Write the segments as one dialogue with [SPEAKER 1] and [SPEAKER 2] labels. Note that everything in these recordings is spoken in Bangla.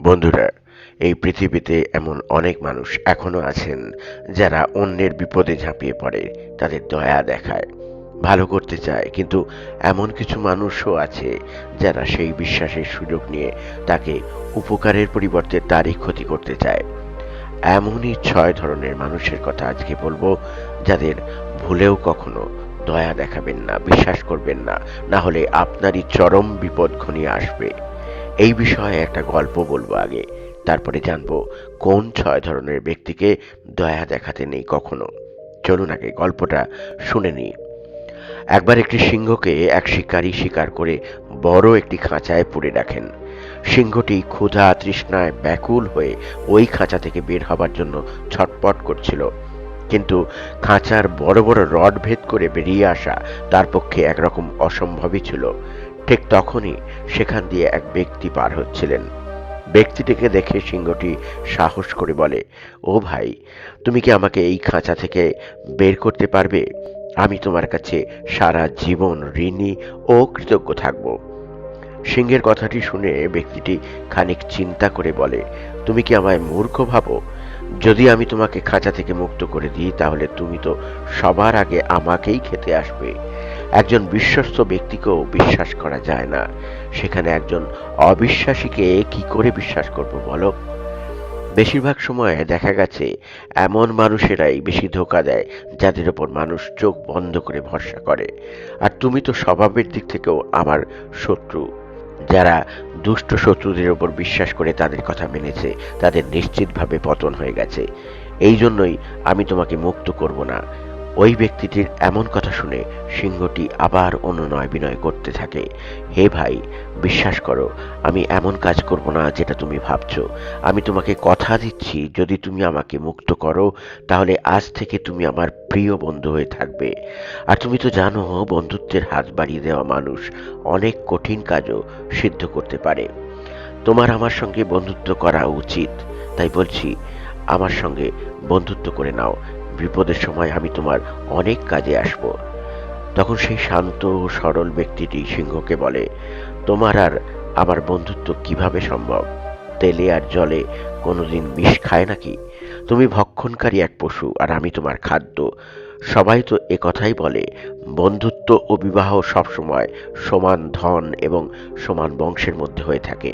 [SPEAKER 1] বন্ধুরা, এই পৃথিবীতে এমন অনেক মানুষ এখনও আছেন যারা অন্যের বিপদে ঝাঁপিয়ে পড়ে, তাদের দয়া দেখায়, ভালো করতে চায়। কিন্তু এমন কিছু মানুষও আছে যারা সেই বিশ্বাসের সুযোগ নিয়ে তাকে উপকারের পরিবর্তে তারই ক্ষতি করতে চায়। এমনই ছয় ধরনের মানুষের কথা আজকে বলব, যাদের ভুলেও কখনো দয়া দেখাবেন না, বিশ্বাস করবেন না না হলে আপনারই চরম বিপদ ঘনিয়ে আসবে। এই বিষয়ে একটা গল্প বলব আগে। তারপরে জানব কোন ছয় ধরনের ব্যক্তিকে দয়া দেখাতে নেই কখনো। চলুন আগে গল্পটা শুনে নিই। একবার একটি সিংহকে এক শিকারী শিকার করে বড় একটি খাঁচায় পুড়ে রাখেন। সিংহটি ক্ষুধা তৃষ্ণায় ব্যাকুল হয়ে ওই খাঁচা থেকে বের হবার জন্য ছটপট করছিল। কিন্তু খাঁচার বড় বড় রড ভেদ করে বেরিয়ে আসা তার পক্ষে একরকম অসম্ভবই ছিল। ঠিক তখনই সেখান দিয়ে এক ব্যক্তি পার হচ্ছিলেন। ব্যক্তিটিকে দেখে সিংহটি সাহস করে বলে, ও ভাই, তুমি কি আমাকে এই খাঁচা থেকে বের করতে পারবে? আমি তোমার কাছে সারা জীবন ঋণী ও কৃতজ্ঞ থাকব। সিংহের কথাটি শুনে ব্যক্তিটি খানিক চিন্তা করে বলে, তুমি কি আমায় মূর্খ ভাবো? যদি আমি তোমাকে খাঁচা থেকে মুক্ত করে দিই, তাহলে তুমি তো সবার আগে আমাকেই খেতে আসবে। একজন বিশ্বস্ত ব্যক্তিকেও বিশ্বাস করা যায় না। সেখানে একজন অবিশ্বাসীকে কি করে বিশ্বাস করব বলো? বেশিরভাগ সময়ে দেখা গেছে এমন মানুষেরাই বেশি ধোকা দেয়, যাদের ওপর মানুষ চোখ বন্ধ করে ভরসা করে। আর তুমি তো স্বভাবের দিক থেকেও আমার শত্রু। যারা দুষ্ট শত্রুদের ওপর বিশ্বাস করে তাদের কথা মেনেছে, তাদের নিশ্চিতভাবে পতন হয়ে গেছে। এই জন্যই আমি তোমাকে মুক্ত করব না। ওই ব্যক্তিটির এমন কথা শুনে সিংহটি আবার অনুনয় বিনয় করতে থাকে। হে ভাই, বিশ্বাস করো, আমি এমন কাজ করব না যেটা তুমি ভাবছ। আমি তোমাকে কথা দিচ্ছি, যদি তুমি আমাকে মুক্ত করো, তাহলে আজ থেকে তুমি আমার প্রিয় বন্ধু হয়ে থাকবে। আর তুমি তো জানো, বন্ধুত্বের হাত বাড়িয়ে দেওয়া মানুষ অনেক কঠিন কাজও সিদ্ধ করতে পারে। তোমার আমার সঙ্গে বন্ধুত্ব করা উচিত, তাই বলছি, আমার সঙ্গে বন্ধুত্ব করে নাও। বিপদের সময় আমি তোমার অনেক কাজে আসব। তখন সেই শান্ত ও সরল ব্যক্তিটি সিংহকে বলে, তোমার আর আমার বন্ধুত্ব কীভাবে সম্ভব? তেলে আর জলে কোনোদিন বিষ খায় নাকি? তুমি ভক্ষণকারী এক পশু আর আমি তোমার খাদ্য। সবাই তো এ কথাই বলে, বন্ধুত্ব ও বিবাহ সবসময় সমান ধন এবং সমান বংশের মধ্যে হয়ে থাকে।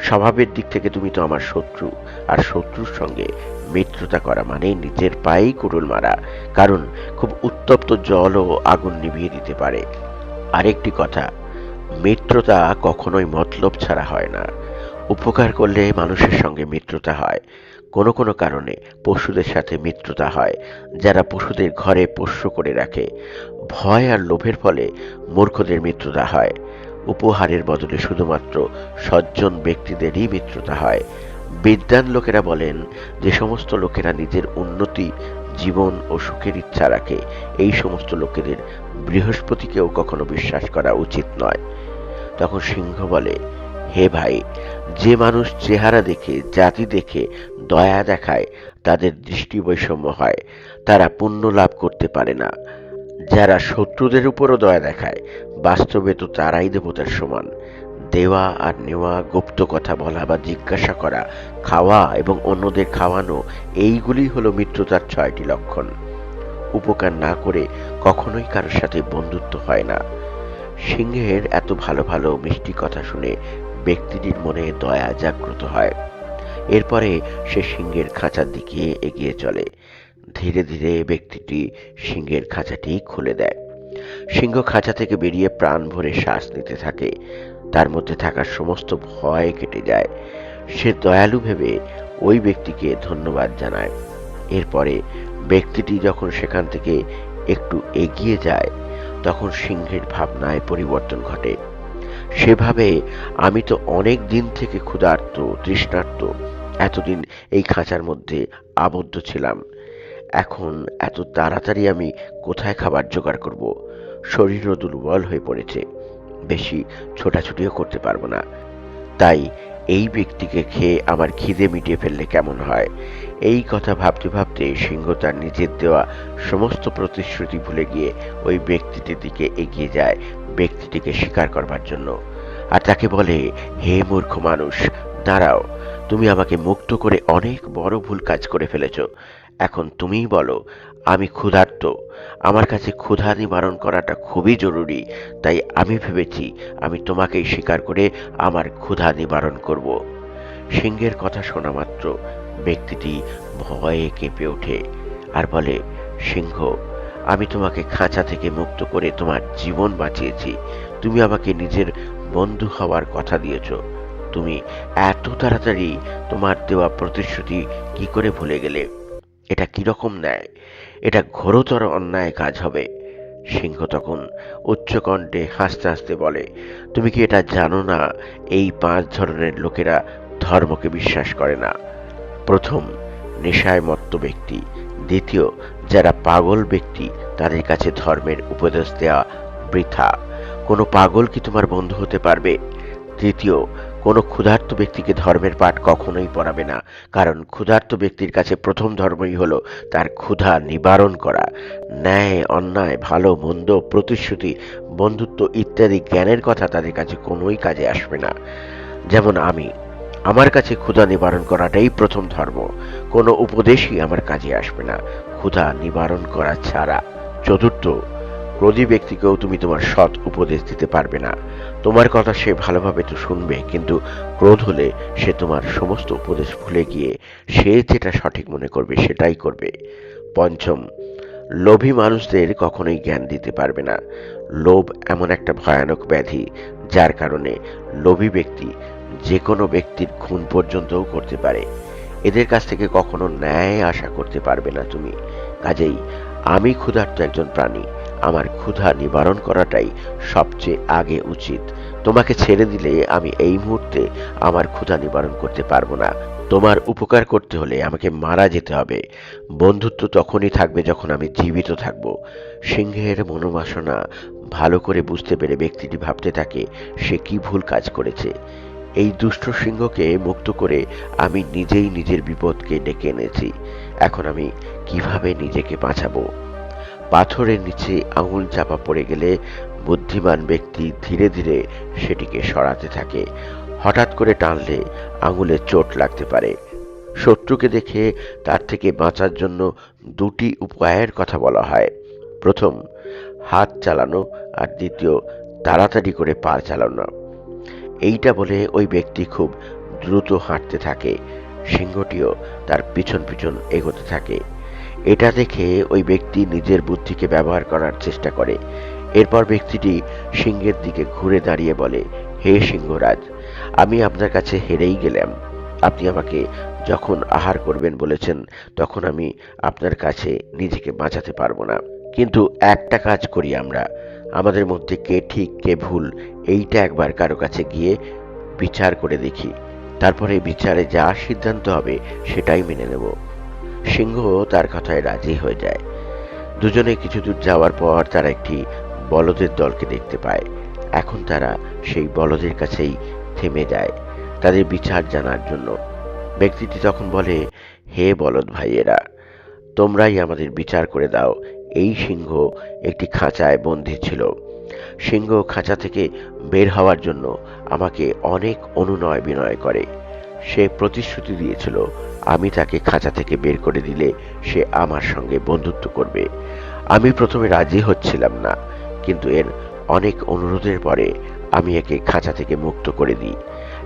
[SPEAKER 1] স্বভাবের দিক থেকে তুমি তো আমার শত্রু, আর শত্রুর সঙ্গে মিত্রতা করা মানে নিজের পায়েই কুড়ুল মারা, কারণ খুব উত্তপ্ত জলও আগুন নিভিয়ে দিতে পারে। আরেকটি কথা মিত্রতা কখনোই মতলব ছাড়া হয় না। উপকার করলে মানুষের সঙ্গে মিত্রতা হয়। কোনো কোনো কারণে পশুদের সাথে মিত্রতা হয়, যারা পশুদের ঘরে পোষ্য করে রাখে। ভয় আর লোভের ফলে মূর্খদের মিত্রতা হয়। উপহারের বদলে শুধুমাত্র সজ্জন ব্যক্তিদেরই মিত্রতা হয়। বিদ্যান লোকেরা বলেন, যে সমস্ত লোকেরা নিজের উন্নতি, জীবন ও সুখের ইচ্ছা রাখে, এই সমস্ত লোকেদের বৃহস্পতিকেও কখনো বিশ্বাস করা উচিত নয়। তখন সিংহ বলে, হে ভাই, যে মানুষ চেহারা দেখে, জাতি দেখে, দয়া দেখায়, তাদের দৃষ্টি বৈষম্য হয়, তারা পুণ্য লাভ করতে পারে না। যারা শত্রুদের উপরও দয়া দেখায়, বাস্তবে তো তারাই দেবতার সমান। দেওয়া আর নেওয়া, গুপ্ত কথা বলা বা জিজ্ঞাসা করা, খাওয়া এবং অন্যদের খাওয়ানো, এইগুলি হলো মিত্রতার ছয়টি লক্ষণ। উপকার না করে কখনোই কারোর সাথে বন্ধুত্ব হয় না। সিংহের এত ভালো ভালো মিষ্টি কথা শুনে ব্যক্তিটির মনে দয়া জাগ্রত হয়। এরপরে সে সিংহের খাঁচার দিকে এগিয়ে চলে। ধীরে ধীরে ব্যক্তিটি সিংহের খাঁচাটি খুলে দেয়। সিংহ খাঁচা থেকে বেরিয়ে প্রাণ ভরে শ্বাস নিতে থাকে। তার মধ্যে থাকা সমস্ত ভয় কেটে যায়। সে দয়ালু ভেবে ওই ব্যক্তিকে ধন্যবাদ জানায়। এরপরে ব্যক্তিটি যখন সেখান থেকে একটু এগিয়ে যায়, তখন সিংহের ভাবনায় পরিবর্তন ঘটে। সেভাবে আমি তো অনেক দিন থেকে ক্ষুধার্ত, তৃষ্ণার্ত, এতদিন এই খাঁচার মধ্যে আবদ্ধ ছিলাম। এখন এত তাড়াতাড়ি আমি কোথায় খাবার জোগাড় করব? শরীরও দুর্বল হয়ে পড়েছে। বেশি ছোটাছুটিও করতে পারব না। তাই এই ব্যক্তিকে খেয়ে আমার খিদে মিটিয়ে ফেললে কেমন হয়? এই কথা ভাবতে ভাবতে সিংহ তার নিজের দেওয়া সমস্ত প্রতিশ্রুতি ভুলে গিয়ে ওই ব্যক্তিটির দিকে এগিয়ে যায়, ব্যক্তিটিকে স্বীকার করবার জন্য। আর তাকে বলে, হে মূর্খ মানুষ, দাঁড়াও। তুমি আমাকে মুক্ত করে অনেক বড় ভুল কাজ করে ফেলেছ। এখন তুমিই বলো, আমি ক্ষুধার্ত। আমার কাছে ক্ষুধা নিবারণ করাটা খুবই জরুরি, তাই আমি ভেবেছি আমি তোমাকেই স্বীকার করে আমার ক্ষুধা নিবারণ করব। সিংহের কথা শোনা মাত্র, ব্যক্তিটি ভয়ে কেঁপে ওঠে আর বলে, সিংহ, আমি তোমাকে খাঁচা থেকে মুক্ত করে তোমার জীবন বাঁচিয়েছি। তুমি আমাকে নিজের বন্ধু হওয়ার কথা দিয়েছ। তুমি এত তাড়াতাড়ি তোমার দেওয়া প্রতিশ্রুতি কি করে ভুলে গেলে? এটা কীরকম ন্যায়? এটা ঘোরতর অন্যায় কাজ হবে। সিংহ তখন উচ্চকণ্ঠে হাসতে হাসতে বলে, তুমি কি এটা জানো না? এই পাঁচ ধরনের লোকেরা ধর্মকে বিশ্বাস করে না। প্রথম নেশায় মত্ত ব্যক্তি। দ্বিতীয়, যারা পাগল ব্যক্তি, তাদের কাছে ধর্মের উপদেশ দেওয়া বৃথা। কোনো পাগল কি তোমার বন্ধু হতে পারবে? তৃতীয় কোনো ক্ষুধার্ত ব্যক্তিকে ধর্মের পাঠ কখনোই পড়াবে না, কারণ ক্ষুধার্ত ব্যক্তির কাছে প্রথম ধর্মই হলো তার ক্ষুধা নিবারণ করা। ন্যায়, অন্যায়, ভালো, মন্দ, প্রতিশ্রুতি, বন্ধুত্ব ইত্যাদি জ্ঞানের কথা তাদের কাছে কোনোই কাজে আসবে না। যেমন আমি, আমার কাছে ক্ষুধা নিবারণ করাটাই প্রথম ধর্ম, কোনো উপদেশই আমার কাজে আসবে না। ক্ষুধা নিবারণ করা ছাড়া। চতুর্থ ক্রোধী ব্যক্তিকেও তুমি তোমার সৎ উপদেশ দিতে পারবে না। তোমার কথা সে ভালোভাবে তো শুনবে, কিন্তু ক্রোধ হলে সে তোমার সমস্ত উপদেশ ভুলে গিয়ে সে যেটা সঠিক মনে করবে সেটাই করবে। পঞ্চম, লোভী মানুষদের কখনোই জ্ঞান দিতে পারবে না। লোভ এমন একটা ভয়ানক ব্যাধি, যার কারণে লোভী ব্যক্তি যে কোনো ব্যক্তির খুন পর্যন্তও করতে পারে। এদের কাছ থেকে কখনো ন্যায় আশা করতে পারবে না তুমি। কাজেই আমি ক্ষুধার্ত একজন প্রাণী আমার ক্ষুধা নিবারণ করাটাই সবচেয়ে আগে উচিত। তোমাকে ছেড়ে দিলে আমি এই মুহূর্তে আমার ক্ষুধা নিবারণ করতে পারব না। তোমার উপকার করতে হলে আমাকে মারা যেতে হবে। বন্ধুত্ব তখনই থাকবে যখন আমি জীবিত থাকব। সিংহের মনোবাসনা ভালো করে বুঝতে পেরে ব্যক্তিটি ভাবতে থাকে, সে কি ভুল কাজ করেছে। এই দুষ্ট সিংহকে মুক্ত করে আমি নিজেই নিজের বিপদকে ডেকে এনেছি। এখন আমি কীভাবে নিজেকে বাঁচাবো? পাথরের নিচে আঙুল চাপা পড়ে গেলে বুদ্ধিমান ব্যক্তি ধীরে ধীরে সেটিকে সরাতে থাকে। হঠাৎ করে টানলে আঙুলে চোট লাগতে পারে। শত্রুকে দেখে তার থেকে বাঁচার জন্য দুটি উপায়ের কথা বলা হয়। প্রথম, হাত চালানো আর দ্বিতীয়, তাড়াতাড়ি করে পা চালানো। এইটা বলে ওই ব্যক্তি খুব দ্রুত হাঁটতে থাকে। সিংহটিও তার পিছন পিছন এগোতে থাকে। এটা দেখে ওই ব্যক্তি নিজের বুদ্ধিকে ব্যবহার করার চেষ্টা করে। এরপর ব্যক্তিটি সিংহের দিকে ঘুরে দাঁড়িয়ে বলে, হে সিংহরাজ, আমি আপনার কাছে হেরেই গেলাম। আপনি আমাকে যখন আহার করবেন বলেছেন, তখন আমি আপনার কাছে নিজেকে বাঁচাতে পারব না। কিন্তু একটা কাজ করি আমরা। আমাদের মধ্যে কে ঠিক, কে ভুল, এইটা একবার কারও কাছে গিয়ে বিচার করে দেখি। তারপরে বিচারে যা সিদ্ধান্ত হবে, সেটাই মেনে নেব। সিংহ তার কথায় রাজি হয়ে যায়। দুজনে কিছু দূর যাওয়ার পর তারা একটি বলদের দলকে দেখতে পায়। এখন তারা সেই বলদের কাছেই থেমে যায় তাদের বিচার জানার জন্য। ব্যক্তিটি তখন বলে, হে বলদ ভাইয়েরা, তোমরাই আমাদের বিচার করে দাও। এই সিংহ একটি খাঁচায় বন্দী ছিল। সিংহ খাঁচা থেকে বের হওয়ার জন্য আমাকে অনেক অনুনয় বিনয় করে। সে প্রতিশ্রুতি দিয়েছিল, আমি তাকে খাঁচা থেকে বের করে দিলে সে আমার সঙ্গে বন্ধুত্ব করবে। আমি প্রথমে রাজি হচ্ছিলাম না, কিন্তু এর অনেক অনুরোধের পরে আমি একে খাঁচা থেকে মুক্ত করে দিই।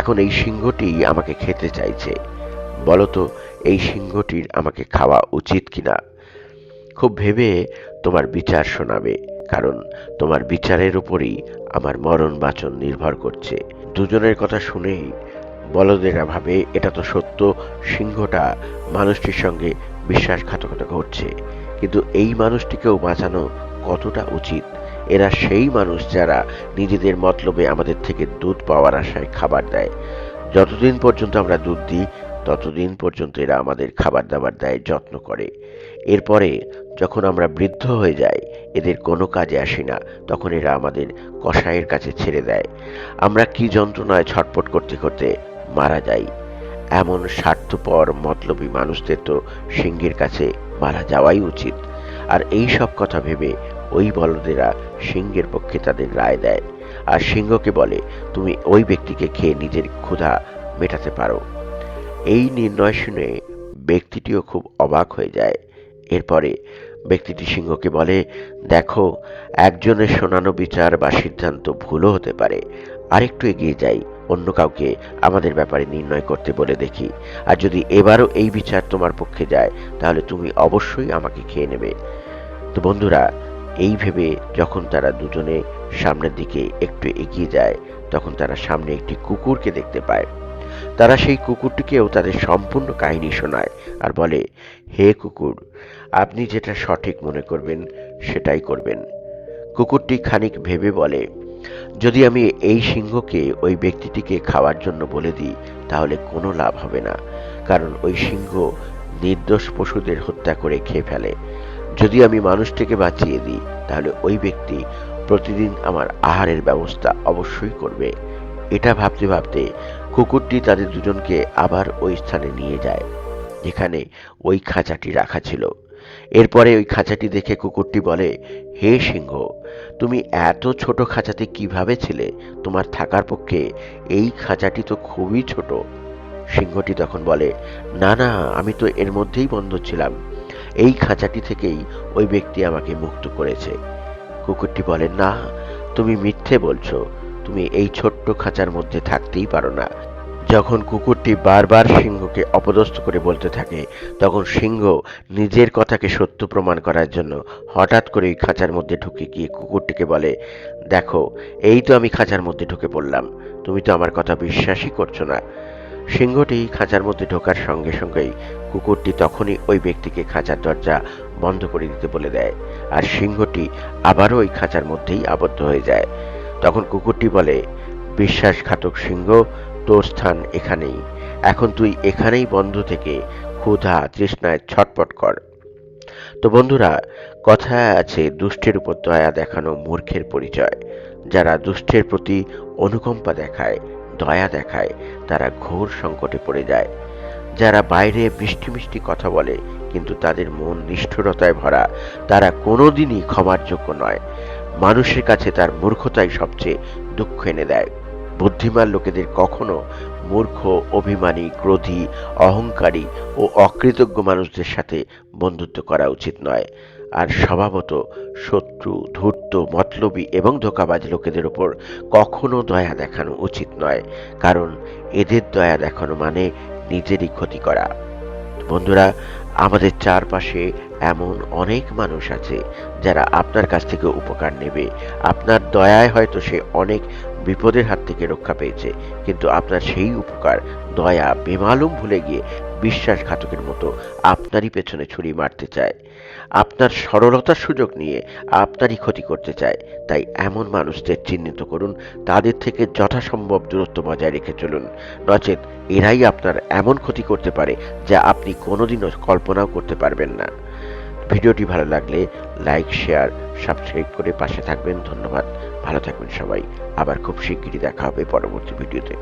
[SPEAKER 1] এখন এই সিংহটি আমাকে খেতে চাইছে। বলতো, এই সিংহটির আমাকে খাওয়া উচিত কিনা? খুব ভেবে তোমার বিচার শোনাবে, কারণ তোমার বিচারের উপরই আমার মরণ বাচন নির্ভর করছে। দুজনের কথা শুনেই বলদেরা ভাবে এটা তো সত্য, সিংহটা মানুষটির সঙ্গে বিশ্বাসঘাতকতা ঘটছে কিন্তু এই মানুষটিকেও বাঁচানো কতটা উচিত? এরা সেই মানুষ যারা নিজেদের মতলবে আমাদের থেকে দুধ পাওয়ার আশায় খাবার দেয়। যতদিন পর্যন্ত আমরা দুধ দিই, ততদিন পর্যন্ত এরা আমাদের খাবার দাবার দেয়, যত্ন করে। এরপরে যখন আমরা বৃদ্ধ হয়ে যাই, এদের কোনো কাজে আসি না, তখন এরা আমাদের কসাইয়ের কাছে ছেড়ে দেয়। আমরা কি যন্ত্রণায় ছটপট করতে করতে মারা যাই এমন স্বার্থপর, মতলবী মানুষদের তো সিংহের কাছে মারা যাওয়াই উচিত। আর এই সব কথা ভেবে ওই বলদেরা সিংহের পক্ষে তাদের রায় দেয়। আর সিংহকে বলে, তুমি ওই ব্যক্তিকে খেয়ে নিজের ক্ষুধা মেটাতে পারো। এই নির্ণয় শুনে ব্যক্তিটিও খুব অবাক হয়ে যায়। এরপরে ব্যক্তিটি সিংহকে বলে, দেখো, একজনের শোনানো বিচার বা সিদ্ধান্ত ভুলও হতে পারে। আরেকটু এগিয়ে যাই। অন্য কাউকে আমাদের ব্যাপারে নির্ণয় করতে বলে দেখি। আর যদি এবারও এই বিচার তোমার পক্ষে যায়, তাহলে তুমি অবশ্যই আমাকে খেয়ে নেবে। তো বন্ধুরা, এই ভেবে যখন তারা দুজনে সামনের দিকে একটু এগিয়ে যায়, তখন তারা সামনে একটি কুকুরকে দেখতে পায়। তারা সেই কুকুরটিকেও তাদের সম্পূর্ণ কাহিনী শোনায় আর বলে, হে কুকুর, আপনি যেটা সঠিক মনে করবেন, সেটাই করবেন। কুকুরটি খানিক ভেবে বলে যদি আমি এই সিংহকে ওই ব্যক্তিটিকে খাওয়ার জন্য বলে দিই, তাহলে কোনো লাভ হবে না। কারণ ওই সিংহ নির্দোষ পশুদের হত্যা করে খেয়ে ফেলে। যদি আমি মানুষটিকে বাঁচিয়ে দিই, তাহলে ওই ব্যক্তি প্রতিদিন আমার আহারের ব্যবস্থা অবশ্যই করবে। এটা ভাবতে ভাবতে কুকুরটি তাদের দুজনকে আবার ওই স্থানে নিয়ে যায়, যেখানে ওই খাঁচাটি রাখা ছিল। এরপরে ওই খাঁচাটি দেখে কুকুরটি বলে, হে সিংহ, তুমি এত ছোট খাঁচাতে কীভাবে ছিলে? তোমার থাকার পক্ষে এই খাঁচাটি তো খুবই ছোট। সিংহটি তখন বলে, না না, আমি তো এর মধ্যেই বন্ধ ছিলাম। এই খাঁচাটি থেকেই ওই ব্যক্তি আমাকে মুক্ত করেছে। কুকুরটি বলে, না, তুমি মিথ্যে বলছো। তুমি এই ছোট্ট খাঁচার মধ্যে থাকতেই পারো না। যখন কুকুরটি বারবার সিংহকে অপদস্থ করে বলতে থাকে, তখন সিংহ নিজের কথাকে সত্য প্রমাণ করার জন্য হঠাৎ করে খাঁচার মধ্যে ঢুকে গিয়ে কুকুরটিকে বলে, দেখো, এই তো আমি খাঁচার মধ্যে ঢুকে পড়লাম। তুমি তো আমার কথা বিশ্বাসই করছ না। সিংহটি খাঁচার মধ্যে ঢোকার সঙ্গে সঙ্গেই কুকুরটি তখনই ওই ব্যক্তিকে খাঁচার দরজা বন্ধ করে দিতে বলে দেয় আর সিংহটি আবারও ওই খাঁচার মধ্যেই আবদ্ধ হয়ে যায়। তখন কুকুরটি বলে, বিশ্বাসঘাতক সিংহ তোর স্থান এখানেই। এখন তুই এখানেই বন্ধ থেকে ক্ষুধা তৃষ্ণায় ছটপট কর। তো বন্ধুরা, কথায় আছে দুষ্টের উপর দয়া দেখানো মূর্খের পরিচয়। যারা দুষ্টের প্রতি অনুকম্পা দেখায়, দয়া দেখায়, তারা ঘোর সংকটে পড়ে যায়। যারা বাইরে মিষ্টি মিষ্টি কথা বলে, কিন্তু তাদের মন নিষ্ঠুরতায় ভরা, তারা কোনোদিনই ক্ষমার যোগ্য নয়। মানুষের কাছে তার মূর্খতাই সবচেয়ে দুঃখ এনে দেয়। বুদ্ধিমান লোকেদের কখনো মূর্খ, অভিমানী, ক্রোধী, অহংকারী ও অকৃতজ্ঞ মানুষদের সাথে বন্ধুত্ব করা উচিত নয়। আর স্বভাবত শত্রু, ধূর্ত, মতলবী এবং ধোকাবাজ লোকেদের ওপর কখনো দয়া দেখানো উচিত নয়, কারণ এদের দয়া দেখানো মানে নিজেরই ক্ষতি করা। বন্ধুরা, আমাদের চারপাশে এমন অনেক মানুষ আছে যারা আপনার কাছ থেকে উপকার নেবে। আপনার দয়ায় হয়তো সে অনেক বিপদের হাত থেকে রক্ষা পেয়েছে। কিন্তু আপনার সেই উপকার, দয়া, বেমালুম ভুলে গিয়ে বিশ্বাসঘাতকের মতো আপনারই পেছনে ছুরি মারতে চায়। আপনার সরলতার সুযোগ নিয়ে আপনারই ক্ষতি করতে চায়। তাই এমন মানুষদের চিহ্নিত করুন, তাদের থেকে যথাসম্ভব দূরত্ব বজায় রেখে চলুন। নচেত এরাই আপনার এমন ক্ষতি করতে পারে যা আপনি কোনোদিনও কল্পনাও করতে পারবেন না। ভিডিওটি ভালো লাগলে লাইক, শেয়ার, সাবস্ক্রাইব করে পাশে থাকবেন। ধন্যবাদ। ভালো থাকবেন সবাই। আবার খুব শিগগিরই দেখা হবে পরবর্তী ভিডিওতে।